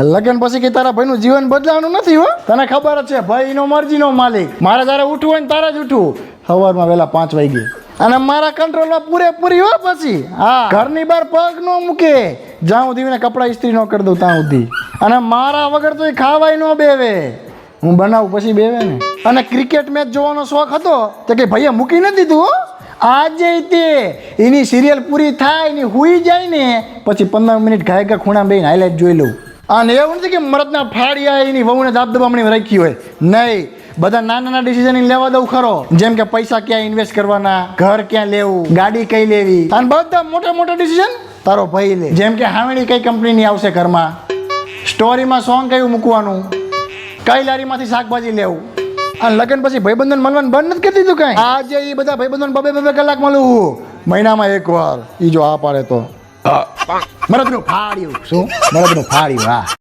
લગ્ન પછી કે તારા ભાઈનું જીવન બદલાવાનું નથી હો? તને ખબર જ છે ભાઈનો મરજીનો માલિક. મારે તારે ઉઠવું હોય ને તારે જ ઉઠવું. સવારમાં વહેલા પાંચ વાગે અને મારા કંટ્રોલમાં પૂરેપૂરી હો પછી. હા. ઘરની બહાર પગ ન મૂકે. જ્યાં સુધી એને કપડાં ઇસ્ત્રી ન કરી દઉં ત્યાં સુધી. અને મારા વગર તો એ ખાવાય ન બેવે. હું બનાવું પછી બેવે ને. અને ક્રિકેટ મેચ જોવાનો શોખ હતો તો કે ભાઈએ મૂકી નથી દીધું હો. આજે તે એની સિરિયલ પૂરી થાય ને હુઈ જાય ને પછી પંદર મિનિટ ઘાય ઘા ખૂણા બેન હાઇલાઇટ જોઈ લઉં. અને એવું નથી કે મરદના ફાળિયા એની વહુને દાબ દબામણી રાખી હોય. નહીં. બધા નાના નાના ડિસિઝન લેવા દઉં ખરો. જેમ કે પૈસા ક્યાં ઇન્વેસ્ટ કરવાના, ઘર ક્યાં લેવું, ગાડી કઈ લેવી. અને બધા મોટા મોટા ડિસિઝન તારો ભાઈ લે. જેમ કે હાવણી કઈ કંપનીની આવશે ઘરમાં. સ્ટોરીમાં સોંગ કયું મૂકવાનું? કઈ લારીમાંથી શાકભાજી લેવું? અને લગ્ન પછી ભાઈબંધન મળવાનું બંધ નથી કરી દીધું કાંઈ? આજે એ બધા ભાઈબંધન બબે બબે કલાક મળું મહિનામાં એક વાર એ જો આ પાડે તો. મરદનું ફાળ્યું શું મરદનું ફાળ્યું હા